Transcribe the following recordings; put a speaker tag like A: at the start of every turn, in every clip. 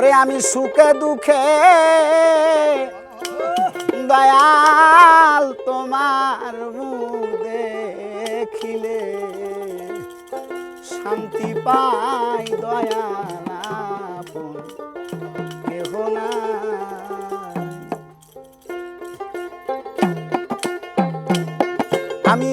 A: ওরে আমি সুখে দুঃখে দয়াল তোমার দেখিলে শান্তি পাই দয়া কেহ না আমি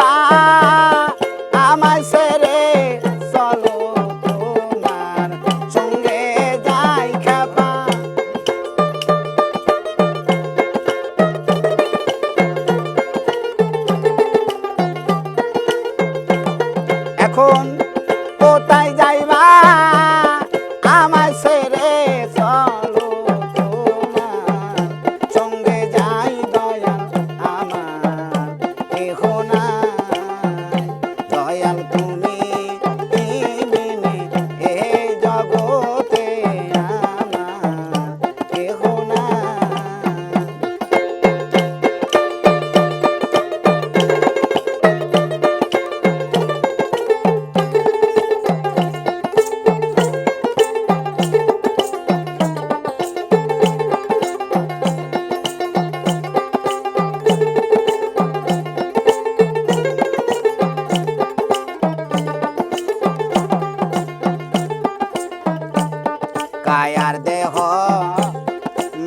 A: কায়ার দেহ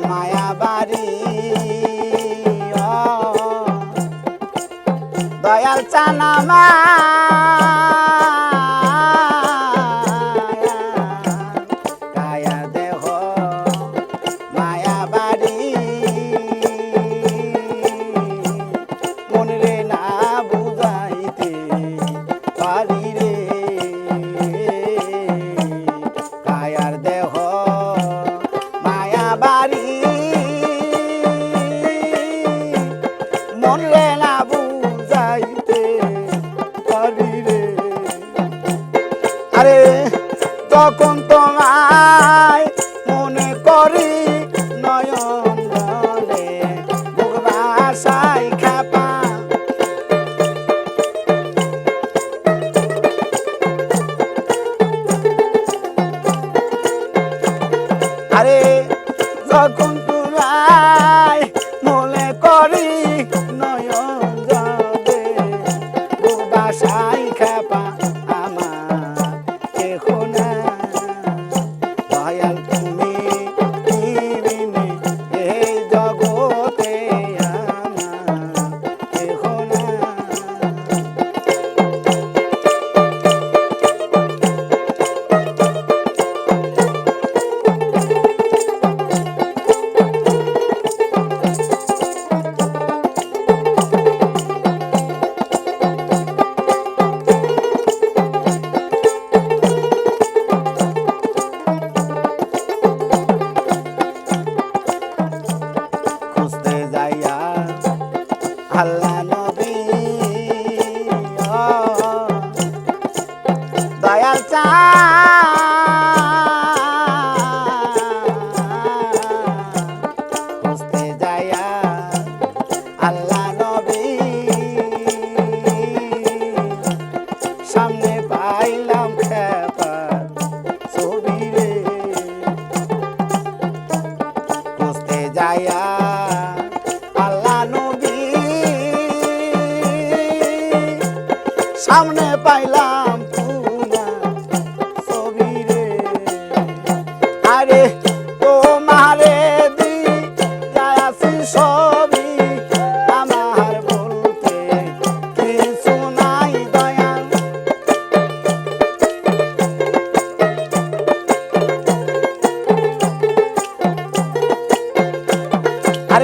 A: মায়াবারি দয়াল চানামা তখন তুরাই মনে করি নয়ন যাবে। ও বাসাই খেপা yeah.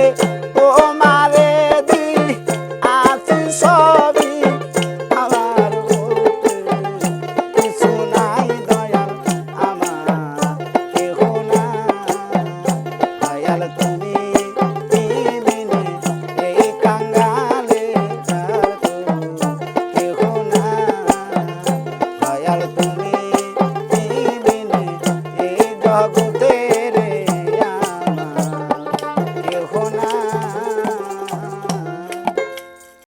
A: Bye.